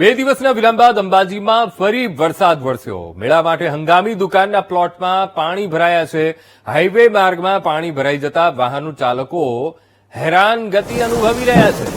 બે દિવસના વિલંબ બાદ અંબાજીમાં ફરી વરસાદ વરસ્યો. મેળા માટે હંગામી દુકાનના પ્લોટમાં પાણી ભરાયા છે. હાઈવે માર્ગમાં પાણી ભરાઈ જતા વાહનો ચાલકો હેરાન ગતિ અનુભવી રહ્યા છે.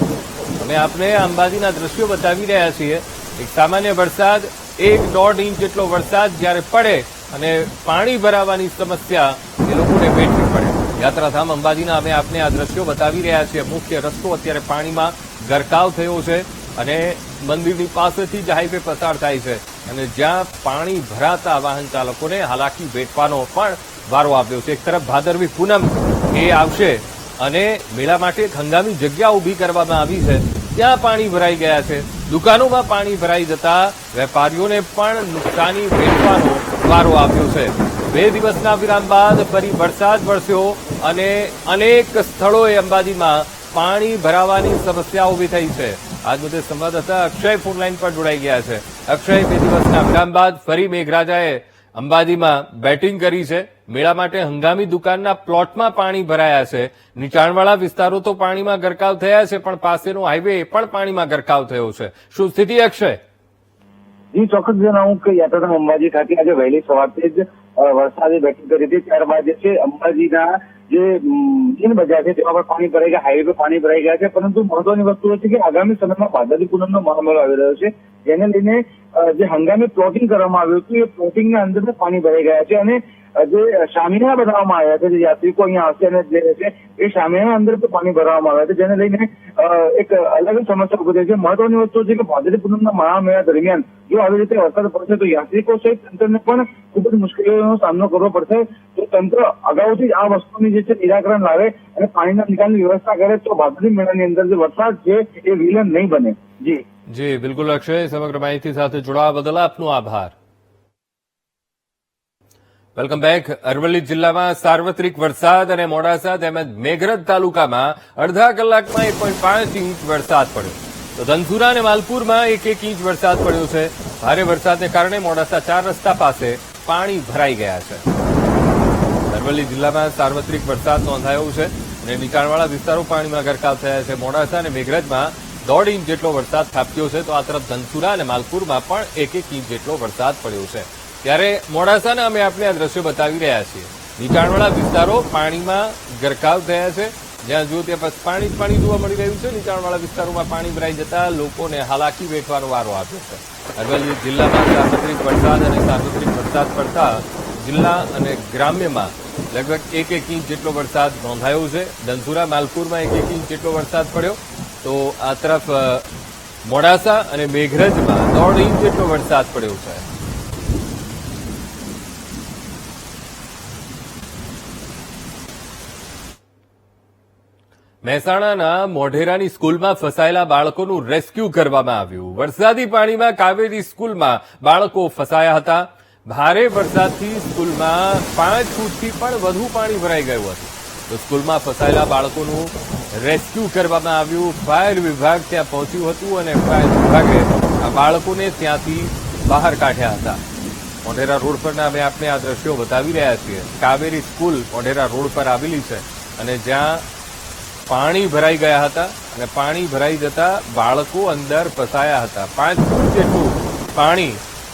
અમે આપને અંબાજીના દ્રશ્યો બતાવી રહ્યા છીએ. એક સામાન્ય વરસાદ, એક દોઢ ઇંચ જેટલો વરસાદ જ્યારે પડે અને પાણી ભરાવાની સમસ્યા એ લોકોને વેઠવી પડે. યાત્રાધામ અંબાજીના અમે આપને આ દ્રશ્યો બતાવી રહ્યા છીએ. મુખ્ય રસ્તો અત્યારે પાણીમાં ગરકાવ થયો છે. અને મંદિરની પાસેથી જ હાઈવે પસાર થાય છે. અને જ્યાં પાણી ભરાતા વાહન ચાલકોને હાલાકી વેઠવાનો પણ વારો આવ્યો છે. એક તરફ ભાદરવી પૂનમ એ આવશે અને મેળા માટે એક હંગામી જગ્યા ઊભી કરવામાં આવી છે. ત્યાં પાણી ભરાઈ ગયા છે. દુકાનોમાં પાણી ભરાઈ જતા વેપારીઓને પણ નુકસાની વેઠવાનો વારો આવ્યો છે. બે દિવસના વિરામ બાદ ફરી વરસાદ વરસ્યો અને અનેક સ્થળોએ અંબાજીમાં પાણી ભરાવાની સમસ્યા ઊભી થઈ છે. આજ બધે સંવાદદાતા અક્ષય ફોનલાઈન પર જોડાઈ ગયા છે. અક્ષય, બે દિવસના વિરામ બાદ ફરી મેઘરાજાએ અંબાજીમાં બેટિંગ કરી છે. મેળા માટે હંગામી દુકાનના પ્લોટમાં પાણી ભરાયા છે. નીચાણવાળા વિસ્તારો તો પાણીમાં ગરકાવ થયા છે, પણ પાસેનો હાઈવે પણ પાણીમાં ગરકાવ થયો છે. શું સ્થિતિ અક્ષય? જી, ચોક્કસ જણાવું કે યાત્રાધામ અંબાજી ખાતે આજે વહેલી સવારથી જ વરસાદે બેટિંગ કરી હતી. ત્યારબાદ જે છે, અંબાજીના જે જીન બજાર છે, તેમાં પણ પાણી ભરાઈ ગયા, હાઈવે પર પાણી ભરાઈ ગયા છે. પરંતુ મહત્વની વસ્તુ એ છે કે આગામી સમયમાં ભાદરવી પૂનમનો મહામેળો આવી રહ્યો છે. જેને લઈને જે હંગામી પ્લોટિંગ કરવામાં આવ્યું હતું, એ પ્લોટિંગના અંદર પાણી ભરાઈ ગયા છે અને જે શામિયાણા બનાવવામાં આવ્યા છે, જે યાત્રિકો અહીંયા આવશે અને જે રહેશે એ શામિયાણા અંદર પણ ભરવામાં આવ્યા છે, જેને લઈને એક અલગ સમસ્યા ઊભી થઈ છે. મહત્વની વસ્તુ છે કે ભાદરી પૂનમના મહામેળા દરમિયાન જો આવી રીતે વરસાદ પડશે, તો યાત્રિકો સહિત તંત્રને પણ ખૂબ જ મુશ્કેલીઓનો સામનો કરવો પડશે. તો તંત્ર અગાઉથી આ વસ્તુની જે છે, નિરાકરણ લાવે અને પાણીના નિકાલની વ્યવસ્થા કરે, તો ભાદરી મેળાની અંદર જે વરસાદ છે, એ વિલન નહીં બને. જી. જી, બિલકુલ અક્ષય, સમગ્ર માહિતી સાથે જોડાવા બદલ આપનો આભાર. Welcome back. અરવલ્લી જિલ્લામાં સાર્વત્રિક વરસાદ અને મોડાસા તેમજ મેઘરજ તાલુકામાં અડધા કલાકમાં એક પોઈન્ટ પાંચ ઇંચ વરસાદ પડ્યો. તો ધનસુરા અને માલપુરમાં એક એક ઇંચ વરસાદ પડ્યો છે. ભારે વરસાદને કારણે મોડાસા ચાર રસ્તા પાસે પાણી ભરાઈ ગયા છે. અરવલ્લી જિલ્લામાં સાર્વત્રિક વરસાદ નોંધાયો છે અને નીચાણવાળા વિસ્તારો પાણીમાં ગરકાવ થયા છે. મોડાસા અને મેઘરજમાં દોઢ ઇંચ જેટલો વરસાદ થાપ્યો છે. તો આ તરફ ધનસુરા અને માલપુરમાં પણ એક એક ઇંચ જેટલો વરસાદ પડ્યો છે. ત્યારે મોડાસાના અમે આપને આ દ્રશ્યો બતાવી રહ્યા છીએ. નીચાણવાળા વિસ્તારો પાણીમાં ગરકાવ થયા છે. જ્યાં જુઓ ત્યાં પાણી જ પાણી જોવા મળી રહ્યું છે. નીચાણવાળા વિસ્તારોમાં પાણી ભરાઈ જતા લોકોને હાલાકી વેઠવાનો વારો આવ્યો છે. અરવલ્લી જિલ્લામાં સાર્વત્રિક વરસાદ અને સાર્વત્રિક વરસાદ પડતા જિલ્લા અને ગ્રામ્યમાં લગભગ એક એક ઇંચ જેટલો વરસાદ નોંધાયો છે. ધનસુરા, માલપુરમાં એક એક ઇંચ જેટલો વરસાદ પડ્યો. તો આ તરફ, મોડાસા અને મેઘરજમાં દોઢ ઇંચ જેટલો વરસાદ પડ્યો છે. મહેસાણાના મોઢેરાની સ્કૂલમાં ફસાયેલા બાળકોનું રેસ્ક્યુ કરવામાં આવ્યું. વરસાદી પાણીમાં કાવેરી સ્કૂલમાં બાળકો ફસાયા હતા. ભારે વરસાદથી સ્કૂલમાં પાંચ ફૂટથી પણ વધુ પાણી ભરાઈ ગયું હતું. તો સ્કૂલમાં ફસાયેલા બાળકોનું રેસ્ક્યુ કરવામાં આવ્યું. ફાયર વિભાગ ત્યાં પહોંચ્યું હતું અને ફાયર વિભાગે આ બાળકોને ત્યાંથી બહાર કાઢ્યા હતા. મોઢેરા રોડ પરના અમે આપને આ દ્રશ્યો બતાવી રહ્યા છીએ. કાવેરી સ્કૂલ મોઢેરા રોડ પર આવેલી છે અને જ્યાં પાણી ભરાઈ ગયા હતા અને પાણી ભરાઈ જતા બાળકો અંદર ફસાયા હતા. પાંચ ફૂટ જેટલું પાણી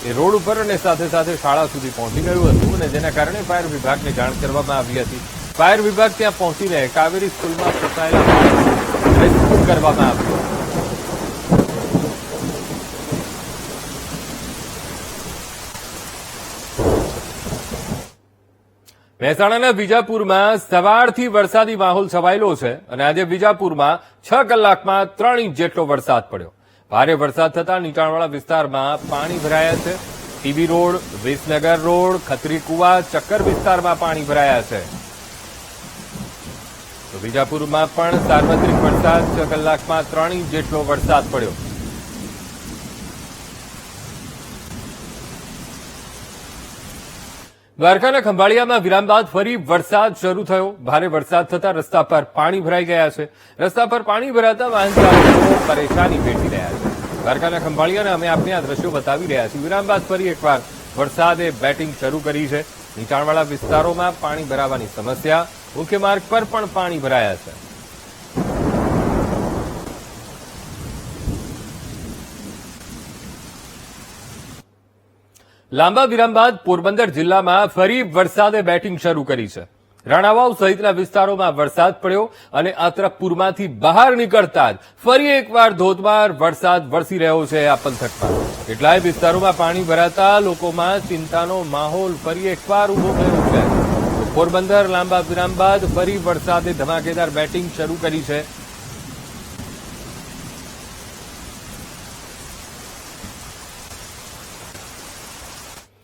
એ રોડ ઉપર અને સાથે સાથે શાળા સુધી પહોંચી ગયું હતું અને જેના કારણે ફાયર વિભાગને જાણ કરવામાં આવી હતી. ફાયર વિભાગ ત્યાં પહોંચીને કાવેરી સ્કૂલમાં ફસાયેલા કરવામાં આવ્યું. મહેસાણાના વિજાપુરમાં સવારથી વરસાદી માહોલ છવાયેલો છે અને આજે વિજાપુરમાં છ કલાકમાં ત્રણ ઇંચ જેટલો વરસાદ પડ્યો. ભારે વરસાદ થતા નીચાણવાળા વિસ્તારમાં પાણી ભરાયા છે. TB road, Visnagar road Khatri Kuva ચક્કર વિસ્તારમાં પાણી ભરાયા છે. તો વિજાપુરમાં પણ સાર્વત્રિક વરસાદ, છ કલાકમાં ત્રણ ઇંચ જેટલો વરસાદ પડ્યો. દ્વારકાના ખંભાળિયામાં વિરામ બાદ ફરી વરસાદ શરૂ થયો. ભારે વરસાદ થતા રસ્તા પર પાણી ભરાઈ ગયા છે. રસ્તા પર પાણી ભરાતા વાહન ચાલકો પરેશાની વેઠી રહ્યા છે. દ્વારકાના ખંભાળિયાના અમે આપને આ દ્રશ્યો બતાવી રહ્યા છીએ. વિરામ બાદ ફરી એકવાર વરસાદે બેટિંગ શરૂ કરી છે. નીચાણવાળા વિસ્તારોમાં પાણી ભરાવાની સમસ્યા, મુખ્ય માર્ગ પર પણ પાણી ભરાયા છે. લાંબા વિરામ બાદ પોરબંદર જિલ્લામાં ફરી વરસાદે બેટિંગ શરૂ કરી છે. રાણાવાવ સહિતના વિસ્તારોમાં વરસાદ પડ્યો અને આ બહાર નીકળતા જ ફરી એકવાર ધોધમાર વરસાદ વરસી રહ્યો છે આ પંથકમાં. કેટલાય વિસ્તારોમાં પાણી ભરાતા લોકોમાં ચિંતાનો માહોલ ફરી એકવાર ઊભો થયો છે. પોરબંદર લાંબા વિરામ બાદ ફરી વરસાદે ધમાકેદાર બેટિંગ શરૂ કરી છે.